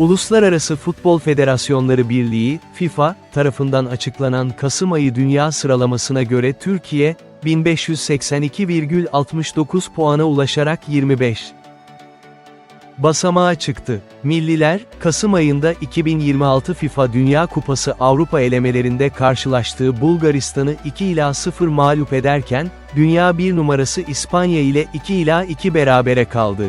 Uluslararası Futbol Federasyonları Birliği, FIFA, tarafından açıklanan Kasım ayı dünya sıralamasına göre Türkiye, 1582,69 puana ulaşarak 25 basamağa çıktı. Milliler, Kasım ayında 2026 FIFA Dünya Kupası Avrupa elemelerinde karşılaştığı Bulgaristan'ı 2 ila 0 mağlup ederken, dünya bir numarası İspanya ile 2 ila 2 berabere kaldı.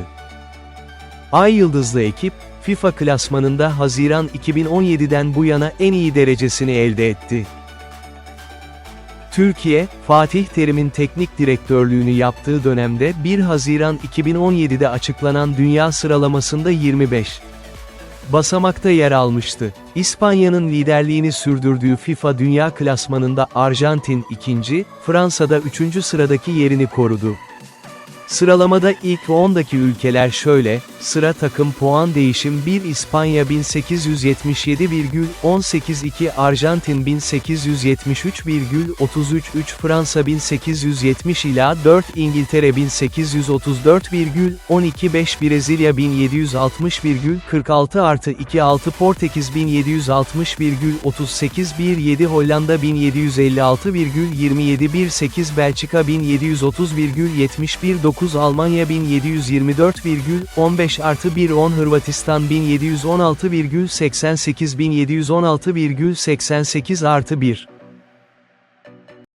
Ay Yıldızlı ekip, FIFA klasmanında Haziran 2017'den bu yana en iyi derecesini elde etti. Türkiye, Fatih Terim'in teknik direktörlüğünü yaptığı dönemde 1 Haziran 2017'de açıklanan dünya sıralamasında 25 basamakta yer almıştı. İspanya'nın liderliğini sürdürdüğü FIFA Dünya Klasmanında Arjantin 2. Fransa'da 3. sıradaki yerini korudu. Sıralamada ilk 10'daki ülkeler şöyle, sıra takım puan değişim 1 İspanya 1877,18 2 Arjantin 1873,33 3 Fransa 1870 ila 4 İngiltere 1834,12 5 Brezilya 1760,46 artı 2 6 Portekiz 1760,38 1 7 Hollanda 1756,27 1 8 Belçika 1730,71 9 Almanya 1724,15 artı 1 10 Hırvatistan 1716,88 1716,88 artı 1